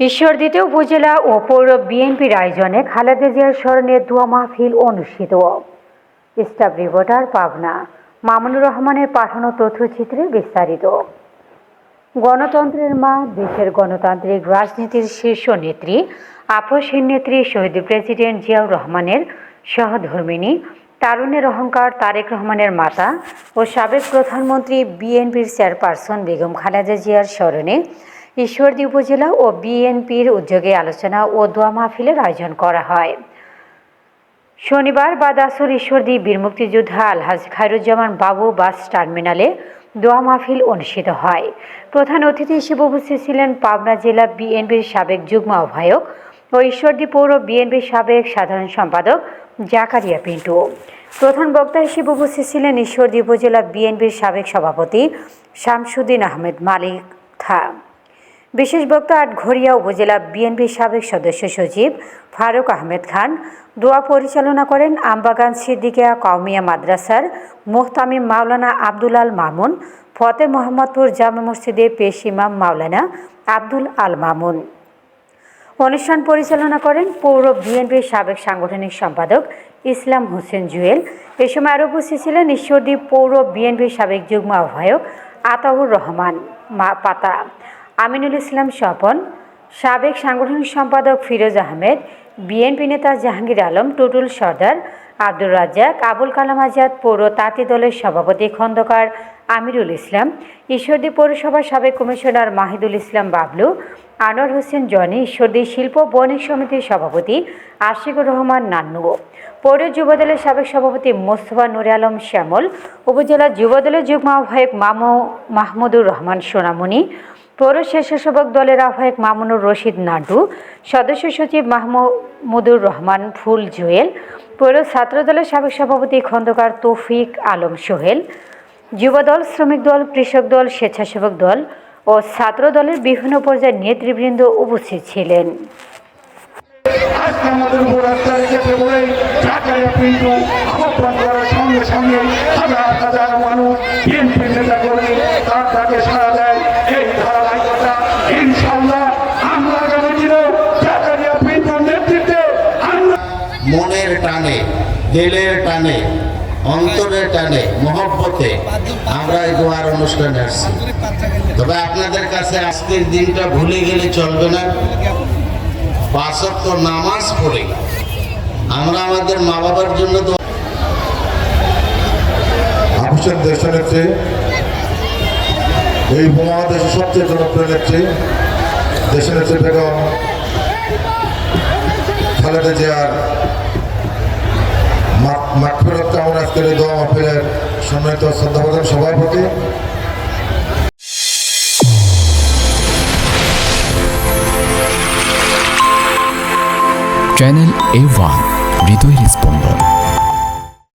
ঈশ্বরদীতে উপজেলা ও পৌর বিএনপির আয়োজনে খালেদা জিয়ার স্মরণে দোয়া মাহফিল অনুষ্ঠিত। Staff reporter Pabna. মামুনুর রহমানের পাঠানো তথ্যচিত্রে বিস্তারিত। গণতন্ত্রের মা, দেশের গণতান্ত্রিক রাজনীতির শীর্ষ নেত্রী আপসহীন নেত্রী শহীদ প্রেসিডেন্ট জিয়াউর রহমানের সহধর্মিনী তারুণের অহংকার তারেক রহমানের মাতা ও সাবেক প্রধানমন্ত্রী বিএনপির চেয়ারপারসন বেগম খালেদা জিয়ার স্মরণে ঈশ্বরদী উপজেলা ও বিএনপির উদ্যোগে আলোচনা ও দোয়া মাহফিলের আয়োজন করা হয়। শনিবার বাদাসুর ঈশ্বরদী বীর মুক্তিযোদ্ধা আলহাজ খায়রুজ্জামান বাবু বাস টার্মিনালে দোয়া মাহফিল অনুষ্ঠিত হয়। প্রধান অতিথি হিসেবে উপস্থিত ছিলেন পাবনা জেলা বিএনপির সাবেক যুগ্ম আহ্বায়ক ও ঈশ্বরদী পৌর বিএনপির সাবেক সাধারণ সম্পাদক জাকারিয়া পিন্টু। প্রধান বক্তা হিসেবে উপস্থিত ছিলেন ঈশ্বরদী উপজেলা বিএনপির সাবেক সভাপতি শামসুদ্দিন আহমেদ মালিক থা। বিশেষ বক্তা আটঘরিয়া উপজেলা বিএনপির সাবেক সদস্য সচিব ফারুক আহমেদ খান। দোয়া পরিচালনা করেন আমবাগান সিদ্দিকিয়া কওমিয়া মাদ্রাসার মোহতামিম মাওলানা আল মামুন, ফতে মোহাম্মদপুর জামা মসজিদে পেশ ইমাম মাওলানা আব্দুল আল মামুন। অনুষ্ঠান পরিচালনা করেন পৌর বিএনপির সাবেক সাংগঠনিক সম্পাদক ইসলাম হোসেন জুয়েল। এ সময় আরও উপস্থিত ছিলেন ঈশ্বরদী পৌর বিএনপির সাবেক যুগ্ম আহ্বায়ক আতাউর রহমান মা পাতা। আমিনুল ইসলাম স্বপন, সাবেক সাংগঠনিক সম্পাদক ফিরোজ আহমেদ, বিএনপি নেতা জাহাঙ্গীর আলম, টুটুল সর্দার, আব্দুর রাজ্জাক, আবুল কালাম আজাদ পৌর তাঁতি দলের সভাপতি খন্দকার আমিরুল ইসলাম, ঈশ্বরদী পৌরসভার সাবেক কমিশনার মাহিদুল ইসলাম বাবলু, আনোয়ার হোসেন জনি, ঈশ্বরদী শিল্প বণিক সমিতির সভাপতি আশিকুর রহমান নান্নু। পৌর যুবদলের সাবেক সভাপতি মোস্তফা নুরে আলম শ্যামল, উপজেলা যুবদলের যুগ্ম আহ্বায়ক মামু মাহমুদুর রহমান সোনামণি পৌর স্বেচ্ছাসেবক দলের আহ্বায়ক মামুনুর রশিদ নাডু সদস্য সচিব মাহমুদুর রহমান ফুল জুয়েল, পৌর ছাত্রদলের সাবেক সভাপতি খন্দকার তৌফিক আলম সোহেল যুবদল শ্রমিক দল, কৃষক দল, স্বেচ্ছাসেবক দল ও ছাত্র দলের বিভিন্ন পর্যায়ের নেতৃবৃন্দ উপস্থিত ছিলেন। সঙ্গে সঙ্গে হাজার হাজার মানুষ নেতা তার তাকে সাড়া দেয় এই ধারাবাহিকতা ইনশাল্লাহ আমরা আগামী দিনেও জাকারিয়া পিন্টুর নেতৃত্বে আমরা মনের টানে, দিলের টানে, অন্তরের টানে, মহব্বতে আমরা এই দোয়ার অনুষ্ঠানে আসছি। তবে আপনাদের কাছে আজকের দিনটা ভুলে গেলে চলবে না। পাঁচক্ত নামাজ পড়ে আমরা আমাদের মা বাবার জন্য তো আফিসের দেশনেত্রী এই উপমহাদেশের সবচেয়ে জনপ্রিয় নেত্রী দেশনেত্রী বেগম। খালেদা জিয়ার মাঠফেরত কেমন আজকের এই দোয়া মাহফিলের সম্মানিত শ্রদ্ধাপ্রধান সভাপতি চ্যানেল এ ওয়ান হৃদয় স্পন্দন